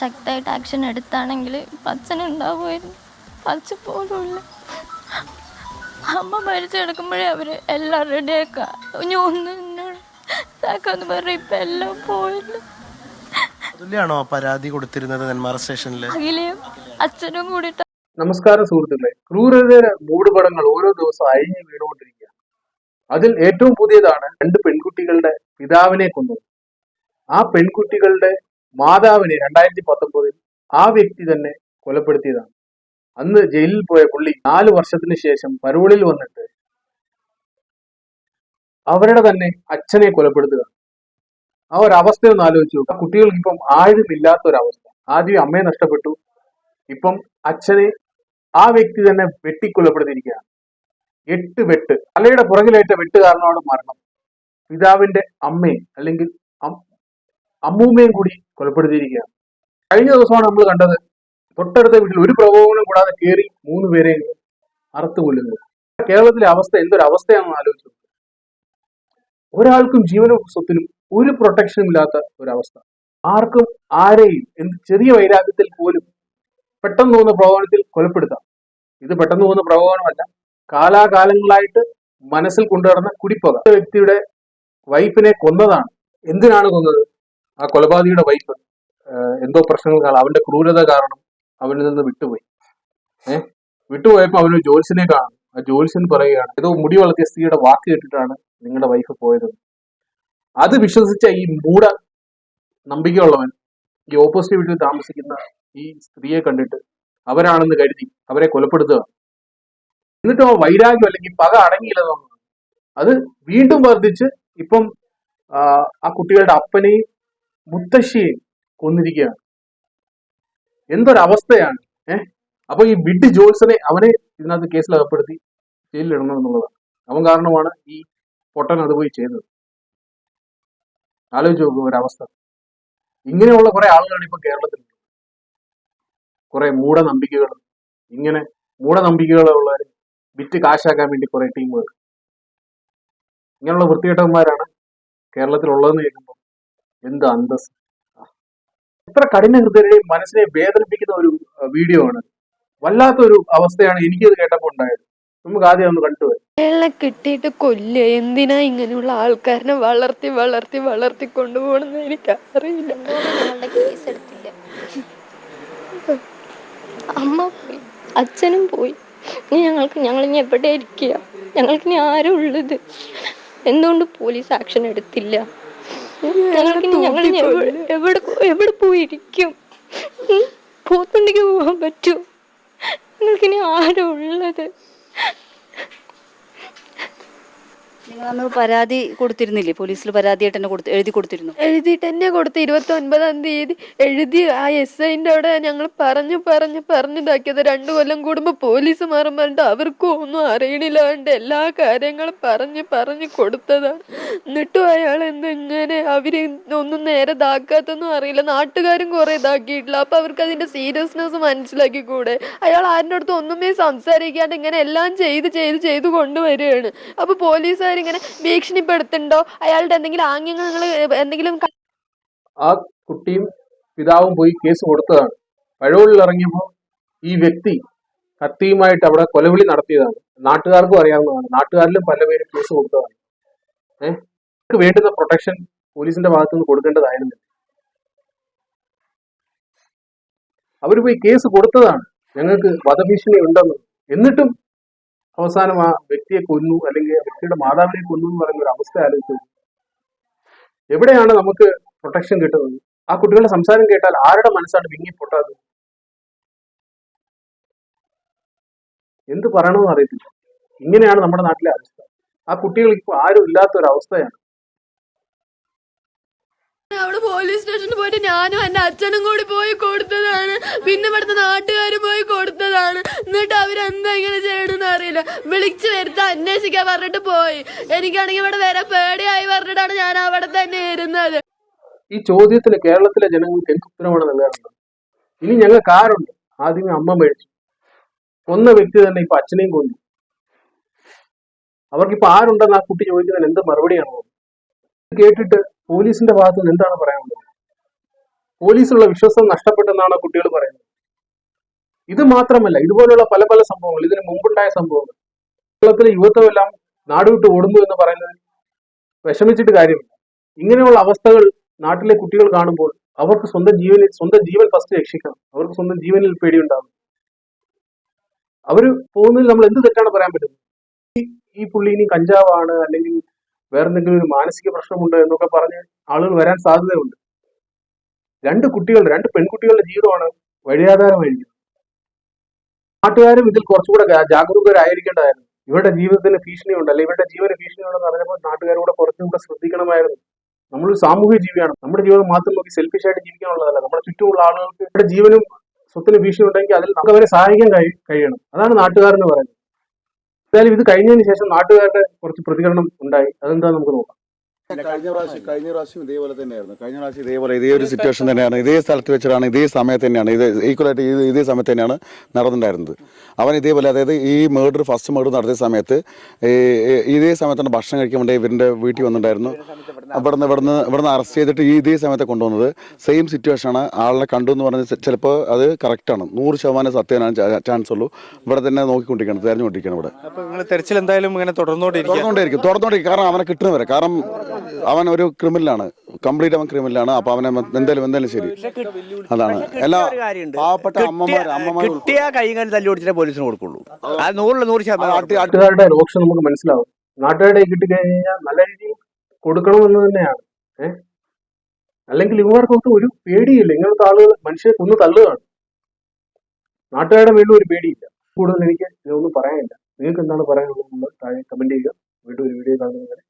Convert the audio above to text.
ശക്തമായിട്ട് ആക്ഷൻ എടുത്താണെങ്കിൽ അച്ഛനുണ്ടാവുമായിരുന്നു അച്ഛൻ പോലുമില്ല അമ്മ മരിച്ചെടുക്കുമ്പോഴേ അവർ എല്ലാം റെഡി ഇനി ഒന്ന് എന്നോട് ഇതാക്കാന്ന് പറഞ്ഞ ഇപ്പം എല്ലാം പോയില്ല. അതുല്യാണോ പരാതി കൊടുത്തിരുന്നത് നെന്മാറ സ്റ്റേഷനിൽ അഖിലയും അച്ഛനും കൂടിയിട്ട് നമസ്കാരം സുഹൃത്തുക്കളെ. ക്രൂരതയുടെ മൂടുപടങ്ങൾ ഓരോ ദിവസവും അഴിഞ്ഞു വീണുകൊണ്ടിരിക്കുക. അതിൽ ഏറ്റവും പുതിയതാണ് രണ്ട് പെൺകുട്ടികളുടെ പിതാവിനെ കൊന്നത്. ആ പെൺകുട്ടികളുടെ മാതാവിനെ രണ്ടായിരത്തി പത്തൊമ്പതിൽ ആ വ്യക്തി തന്നെ കൊലപ്പെടുത്തിയതാണ്. അന്ന് ജയിലിൽ പോയ പുള്ളി നാല് വർഷത്തിന് ശേഷം പരോളിൽ വന്നിട്ട് അവരുടെ തന്നെ അച്ഛനെ കൊലപ്പെടുത്തുക. ആ ഒരു അവസ്ഥ ഒന്ന് ആലോചിച്ചു ആ കുട്ടികൾക്ക് ഇപ്പം ആഴമില്ലാത്ത ഒരു അവസ്ഥ ആദ്യം അമ്മയെ നഷ്ടപ്പെട്ടു. ഇപ്പം അച്ഛനെ ആ വ്യക്തി തന്നെ വെട്ടിക്കൊലപ്പെടുത്തിയിരിക്കുകയാണ്. എട്ട് വെട്ട്. തലയുടെ പുറകിലേറ്റ വെട്ട് കാരണമാണ് മരണം. പിതാവിന്റെ അമ്മയെ അല്ലെങ്കിൽ അമ്മൂമ്മയും കൂടി കൊലപ്പെടുത്തിയിരിക്കുകയാണ്. കഴിഞ്ഞ ദിവസമാണ് നമ്മൾ കണ്ടത് തൊട്ടടുത്ത വീട്ടിൽ ഒരു പ്രകോപനം കൂടാതെ കയറി മൂന്ന് പേരെ അറുത്തു കൊല്ലുന്നത്. കേരളത്തിലെ അവസ്ഥ എന്തൊരു അവസ്ഥയാണെന്ന് ആലോചിച്ചു ഒരാൾക്കും ജീവനും സ്വത്തിനും ഒരു പ്രൊട്ടക്ഷനും ഇല്ലാത്ത ഒരവസ്ഥ. ആർക്കും ആരെയും എന്ത് ചെറിയ വൈരാഗ്യത്തിൽ പോലും പെട്ടെന്ന് തോന്നുന്ന പ്രകോപനത്തിൽ കൊലപ്പെടുത്താം. ഇത് പെട്ടെന്ന് തോന്നുന്ന പ്രകോപനമല്ല. കാലാകാലങ്ങളായിട്ട് മനസ്സിൽ കൊണ്ടുനടന്ന കുടിപ്പക. വ്യക്തിയുടെ വൈഫിനെ കൊന്നതാണ്. എന്തിനാണ് കൊന്നത്? ആ കൊലപാതകിയുടെ വൈഫ് എന്തോ പ്രശ്നങ്ങൾ കാരണം അവന്റെ ക്രൂരത കാരണം അവനിൽ നിന്ന് വിട്ടുപോയി. ഏഹ് വിട്ടുപോയപ്പോൾ അവനൊരു ജോൽസിനെ കാണും. ആ ജോത്സ്യൻ പറയുകയാണ് ഏതോ മുടി വളർത്തിയ സ്ത്രീയുടെ വാക്ക് കേട്ടിട്ടാണ് നിങ്ങളുടെ വൈഫ് പോയത്. അത് വിശ്വസിച്ച ഈ മൂട നമ്പിക്കയുള്ളവൻ ഈ ഓപ്പോസിറ്റ് വീട്ടിൽ താമസിക്കുന്ന ഈ സ്ത്രീയെ കണ്ടിട്ട് അവരാണെന്ന് കരുതി അവരെ കൊലപ്പെടുത്തുക. എന്നിട്ടും ആ വൈരാഗ്യം അല്ലെങ്കിൽ പക അടങ്ങിയില്ലെന്നു അത് വീണ്ടും വർദ്ധിച്ച് ഇപ്പം ആ കുട്ടികളുടെ അപ്പനെയും മുത്തശ്ശിയെയും കൊന്നിരിക്കുകയാണ്. എന്തൊരവസ്ഥയാണ്? ഏഹ് അപ്പൊ ഈ ബിഡ് ജോത്സനെ അവനെ ഇതിനകത്ത് കേസിൽ അകപ്പെടുത്തി ജയിലിലിടണം എന്നുള്ളതാണ്. അവൻ കാരണമാണ് ഈ പൊട്ടൻ അത് പോയി ചെയ്തത്. ആലോചിച്ച് നോക്കുക ഒരവസ്ഥ. ഇങ്ങനെയുള്ള കുറെ ആളുകളാണ് ഇപ്പൊ കേരളത്തിൽ കുറെ മൂഢനമ്പിക്കകൾ ഇങ്ങനെ മൂഢനമ്പിക്കകളുള്ളവർ വിറ്റ് കാശാക്കാൻ വേണ്ടി കുറെ ടീമുകൾ. ഇങ്ങനെയുള്ള വൃത്തികെട്ടന്മാരാണ് കേരളത്തിലുള്ളതെന്ന് കേൾക്കുമ്പോൾ എന്ത് അന്തസ്? എത്ര കഠിന ഹൃദയരെയും മനസ്സിനെ വേദനിപ്പിക്കുന്ന ഒരു വീഡിയോ ആണ്. വല്ലാത്തൊരു അവസ്ഥയാണ് എനിക്കത് കേട്ടപ്പോൾ ഉണ്ടായത്. നമുക്ക് ആദ്യം ഒന്ന് കണ്ടു വരാം. അയാളെ കിട്ടിയിട്ട് കൊല്ല എന്തിനാ ഇങ്ങനെയുള്ള ആൾക്കാരനെ വളർത്തി വളർത്തി വളർത്തി കൊണ്ടുപോകണമെന്ന് എനിക്ക് അറിയില്ല അമ്മ പോയി. അച്ഛനും പോയി. ഇനി ഞങ്ങൾക്ക് ഞങ്ങൾ ഇനി എവിടെ ഇരിക്കുക? ഞങ്ങൾക്ക് ഇനി ആരും ഉള്ളത് എന്തുകൊണ്ട് പോലീസ് ആക്ഷൻ എടുത്തില്ല? ഞങ്ങൾക്ക് ഞങ്ങൾ എവിടെ എവിടെ പോയിരിക്കും? പോത്തുണ്ടെങ്കിൽ പോകാൻ പറ്റൂ. ഞങ്ങൾക്കിനി ആരും ഉള്ളത് നിങ്ങൾ പരാതി കൊടുത്തിരുന്നില്ലേ? പോലീസിൽ പരാതിയായിട്ട് എഴുതി കൊടുത്തിരുന്നു. എഴുതിയിട്ട് തന്നെ കൊടുത്ത് ഇരുപത്തി ഒൻപതാം തീയതി എഴുതി ആ എസ് അവിടെ ഞങ്ങൾ പറഞ്ഞു പറഞ്ഞു പറഞ്ഞിതാക്കിയത് രണ്ടു കൊല്ലം കൂടുമ്പോൾ പോലീസ് മാറും പറഞ്ഞിട്ട് അവർക്കും ഒന്നും അറിയണില്ലാണ്ട് എല്ലാ കാര്യങ്ങളും പറഞ്ഞു പറഞ്ഞു കൊടുത്തതാണ്. എന്നിട്ടും അയാൾ എന്തെങ്ങനെ അവർ ഒന്നും നേരെ ഇതാക്കാത്തൊന്നും അറിയില്ല. നാട്ടുകാരും കുറെ ഇതാക്കിയിട്ടില്ല. അപ്പൊ അവർക്ക് അതിന്റെ സീരിയസ്നെസ് മനസ്സിലാക്കി കൂടെ അയാൾ ആരുടെ അടുത്ത് ഒന്നുമേ സംസാരിക്കാണ്ട് ഇങ്ങനെ എല്ലാം ചെയ്ത് ചെയ്ത് ചെയ്ത് കൊണ്ടുവരികയാണ്. അപ്പൊ പോലീസുകാരിങ്ങനെ ഭീഷണിപ്പെടുത്തുന്നുണ്ടോ? അയാളുടെ എന്തെങ്കിലും ആംഗ്യങ്ങൾ നിങ്ങൾ എന്തെങ്കിലും ആ കുട്ടിയും പിതാവും പോയി കേസ് കൊടുത്തതാണ്. പഴവൂരിൽ ഇറങ്ങിയപ്പോൾ ഈ വ്യക്തി കത്തിയുമായിട്ട് അവിടെ കൊലവിളി നടത്തിയതാണ്. നാട്ടുകാർക്കും അറിയാവുന്നതാണ്. നാട്ടുകാരിലും പല പേരും കേസ് കൊടുത്തതാണ്. ഏഹ് വേണ്ടുന്ന പ്രൊട്ടക്ഷൻ പോലീസിന്റെ ഭാഗത്തു നിന്ന് കൊടുക്കേണ്ടതായിരുന്നു അവർ പോയി കേസ് കൊടുത്തതാണ്. ഞങ്ങൾക്ക് വധഭീഷണി ഉണ്ടെന്ന്. എന്നിട്ടും അവസാനം ആ വ്യക്തിയെ കൊന്നു അല്ലെങ്കിൽ വ്യക്തിയുടെ മാതാവിനെ കൊന്നു എന്ന് പറയുന്ന ഒരു അവസ്ഥ ആലോചിച്ചു എവിടെയാണ് നമുക്ക് പ്രൊട്ടക്ഷൻ കിട്ടുന്നത്? ആ കുട്ടികളുടെ സംസാരം കേട്ടാൽ ആരുടെ മനസ്സാണ് വിങ്ങി എന്ത് പറയണമെന്ന് അറിയത്തില്ല. ഇങ്ങനെയാണ് നമ്മുടെ നാട്ടിലെ അവസ്ഥ. ആ കുട്ടികൾ ഇപ്പോൾ ആരും ഇല്ലാത്ത ഒരു അവസ്ഥയാണ്. അവൾ പോലീസ് സ്റ്റേഷനിൽ പോയിട്ട് ഞാനും എന്റെ അച്ഛനും കൂടി പോയി കൊടുത്തതാണ്. പിന്നെ ഇവിടുത്തെ നാട്ടുകാരും പോയി വിളിച്ചു വരുത്താൻ അന്വേഷിക്കാൻ പറഞ്ഞിട്ട് പോയി. എനിക്കാണെങ്കിൽ ഇവിടെ വരെ പേടിയായി പറഞ്ഞിട്ടാണ് ഞാൻ അവിടെ തന്നെ ഇരുന്നത്. ഈ ചോദ്യത്തിന് കേരളത്തിലെ ജനങ്ങൾക്ക് എന്ത് ഉത്തരമാണ് നൽകാറുള്ളത് ഇനി ഞങ്ങൾ കാറുണ്ട് ആദ്യം അമ്മ മേടിച്ചു. കൊന്ന വ്യക്തി തന്നെ ഇപ്പൊ അച്ഛനെയും കൊന്നു. അവർക്കിപ്പോ ആരുണ്ടെന്ന് ആ കുട്ടി ചോദിക്കുന്നതിന് എന്ത് മറുപടിയാണോ? കേട്ടിട്ട് പോലീസിന്റെ ഭാഗത്ത് നിന്ന് എന്താണ് പറയാനുള്ളത്? പോലീസിലുള്ള വിശ്വാസം നഷ്ടപ്പെട്ടെന്നാണ് കുട്ടികൾ പറയുന്നത്. ഇത് മാത്രമല്ല ഇതുപോലുള്ള പല പല സംഭവങ്ങൾ ഇതിന് മുമ്പുണ്ടായ സംഭവങ്ങൾ കേരളത്തിലെ യുവത്വമെല്ലാം നാടുവിട്ട് ഓടുന്നു എന്ന് പറയുന്നത് വിഷമിച്ചിട്ട് കാര്യമില്ല. ഇങ്ങനെയുള്ള അവസ്ഥകൾ നാട്ടിലെ കുട്ടികൾ കാണുമ്പോൾ അവർക്ക് സ്വന്തം ജീവനിൽ സ്വന്തം ജീവൻ ഫസ്റ്റ് രക്ഷിക്കണം. അവർക്ക് സ്വന്തം ജീവനിൽ പേടിയുണ്ടാകും. അവർ പോകുന്നതിൽ നമ്മൾ എന്ത് തെറ്റാണ് പറയാൻ പറ്റുന്നത്? ഈ- പുള്ളി ഇനി കഞ്ചാവാണ് അല്ലെങ്കിൽ വേറെന്തെങ്കിലും ഒരു മാനസിക പ്രശ്നമുണ്ട് എന്നൊക്കെ പറഞ്ഞ് ആളുകൾ വരാൻ സാധ്യതയുണ്ട്. രണ്ട് കുട്ടികൾ രണ്ട് പെൺകുട്ടികളുടെ ജീവിതമാണ് വഴിയാധാരമായിരിക്കുന്നത്. നാട്ടുകാരും ഇതിൽ കുറച്ചുകൂടെ ജാഗരൂകരായിരിക്കേണ്ടതായിരുന്നു ഇവരുടെ ജീവിതത്തിന് ഭീഷണിയുണ്ട് അല്ലെങ്കിൽ ഇവരുടെ ജീവന് ഭീഷണിയുണ്ടെന്ന് അറിഞ്ഞപ്പോൾ നാട്ടുകാരോട് കുറച്ചും കൂടെ ശ്രദ്ധിക്കണമായിരുന്നു. നമ്മളൊരു സാമൂഹ്യ ജീവിയാണ്. നമ്മുടെ ജീവിതം മാത്രം നോക്കി സെൽഫിഷ് ആയിട്ട് ജീവിക്കാനുള്ളതല്ല. നമ്മുടെ ചുറ്റുമുള്ള ആളുകൾക്ക് ഇവരുടെ ജീവനും സ്വത്തിന് ഭീഷണി ഉണ്ടെങ്കിൽ അതിൽ നമുക്ക് അവരെ സഹായിക്കാൻ കഴി- കഴിയണം. അതാണ് നാട്ടുകാരെന്ന് പറയുന്നത്. എന്തായാലും ഇത് കഴിഞ്ഞതിന് ശേഷം നാട്ടുകാരുടെ കുറച്ച് പ്രതികരണം ഉണ്ടായി. അതെന്താ നമുക്ക് നോക്കാം. കഴിഞ്ഞ പ്രാവശ്യം കഴിഞ്ഞ പ്രാവശ്യം ഇതേപോലെ തന്നെയായിരുന്നു. കഴിഞ്ഞ പ്രാവശ്യം ഇതേപോലെ ഇതേ ഒരു സിറ്റുവേഷൻ തന്നെയാണ്. ഇതേ സ്ഥലത്ത് വെച്ചിട്ടാണ് ഇതേ സമയത്ത് തന്നെയാണ്. ഇത് ഈക്വലായിട്ട് ഇത് ഇതേ സമയത്ത് തന്നെയാണ് നടന്നിട്ടുണ്ടായിരുന്നത്. അവൻ ഇതേപോലെ അതായത് ഈ മേർഡർ ഫസ്റ്റ് മേർഡർ നടത്തിയ സമയത്ത് ഇതേ സമയത്താണ് ഭക്ഷണം കഴിക്കാൻ വേണ്ടി ഇവരുടെ വീട്ടിൽ വന്നിട്ടുണ്ടായിരുന്നു. ഇവിടുന്ന് ഇവിടുന്ന് ഇവിടുന്ന് അറസ്റ്റ് ചെയ്തിട്ട് ഈ ഇതേ സമയത്ത് കൊണ്ടുവന്നത് സെയിം സിറ്റുവേഷൻ ആണ്. ആളെ കണ്ടു എന്ന് പറഞ്ഞത് ചിലപ്പോൾ അത് കറക്റ്റാണ് നൂറ് ശതമാനം സത്യമാണ് ചാൻസ് ഉള്ളൂ. ഇവിടെ തന്നെ നോക്കിക്കൊണ്ടിരിക്കണം തെരഞ്ഞുകൊണ്ടിരിക്കണം ഇവിടെ. തെരച്ചിൽ എന്തായാലും ഇങ്ങനെ തുടർന്നുകൊണ്ടിരിക്കും തുടർന്നുകൊണ്ടിരിക്കും. കാരണം അവനെ കിട്ടുന്നവരെ. കാരണം അവൻ ഒരു ക്രിമിനലാണ്. കംപ്ലീറ്റ് അവൻ ക്രിമിനലാണ്. അപ്പൊ അവനെ എന്തായാലും എന്തായാലും ശരി. അതാണ്. എല്ലാ പാവപ്പെട്ട അമ്മമാർ അമ്മമാർ കിട്ടിയ കൈകാൽ തല്ലി ഓടിച്ചിട്ടേ പോലീസിന് കൊടുക്കുള്ളൂ. അത് നൂറിൽ നൂറ് ശതമാനം നാട്ടുകാരുടെ രോക്ഷം നമുക്ക് മനസ്സിലാവും. നാട്ടുകാരുടെ കിട്ടിക്കഴിഞ്ഞാൽ നല്ല രീതിയിൽ കൊടുക്കണമെന്ന് തന്നെയാണ്. ഏഹ് അല്ലെങ്കിൽ ഇവർക്കൊക്കെ ഒരു പേടിയില്ല. ഇങ്ങനത്തെ ആളുകൾ മനുഷ്യരെ കൊന്നു തള്ളുകയാണ്. നാട്ടുകാരുടെ വീണ്ടും ഒരു പേടിയില്ല. കൂടുതൽ എനിക്ക് ഇതൊന്നും പറയാനില്ല. നിങ്ങൾക്ക് എന്താണ് പറയാനുള്ളത് നമ്മൾ താഴെ കമന്റ് ചെയ്യുക. വീണ്ടും ഒരു വീഡിയോ കാണുന്നത് വരെ